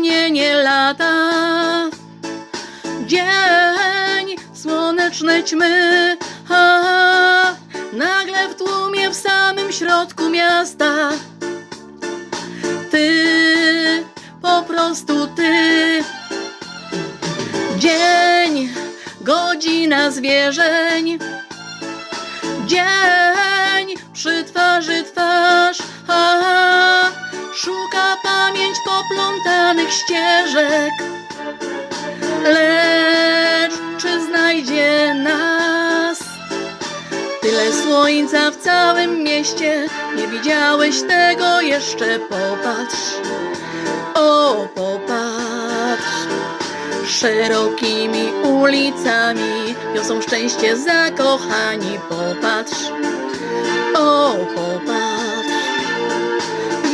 mnie nie lata. Dzień, słoneczne ćmy, ha, ha, nagle w tłumie w samym środku miasta. Ty, po prostu ty. Dzień, godzina zwierzeń. Dzień, przy twarzy twarz, ha, ha szuka pamięć poplątana ścieżek. Lecz czy znajdzie nas? Tyle słońca w całym mieście, nie widziałeś tego jeszcze, popatrz. O, popatrz. Szerokimi ulicami wiozą szczęście zakochani, popatrz. O, popatrz.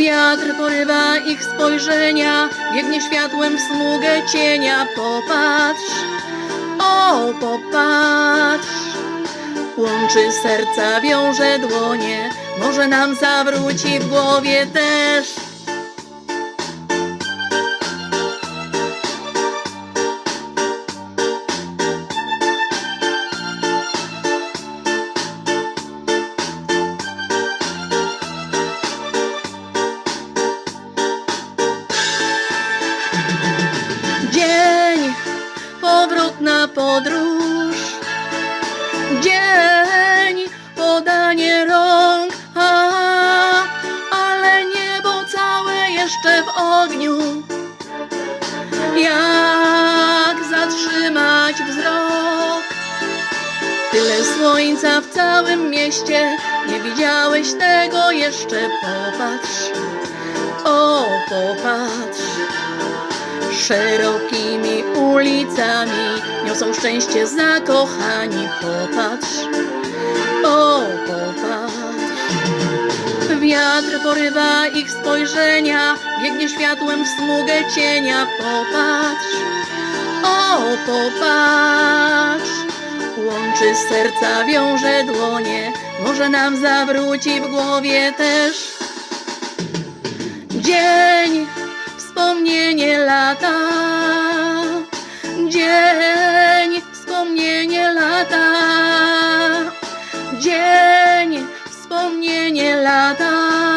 Wiatr porywa ich spojrzenia, biegnie światłem w smugę cienia, popatrz. O, popatrz. Łączy serca, wiąże dłonie, może nam zawróci w głowie też. Podróż. Dzień, podanie rąk, a, ale niebo całe jeszcze w ogniu. Jak zatrzymać wzrok? Tyle słońca w całym mieście, nie widziałeś tego jeszcze, popatrz. O, popatrz. Szerokimi ulicami niosą szczęście zakochani, popatrz. O, popatrz. Wiatr porywa ich spojrzenia, biegnie światłem w smugę cienia, popatrz. O, popatrz. Łączy serca, wiąże dłonie, może nam zawróci w głowie też. Dzień, lata. Dzień, wspomnienie lata. Dzień, wspomnienie lata.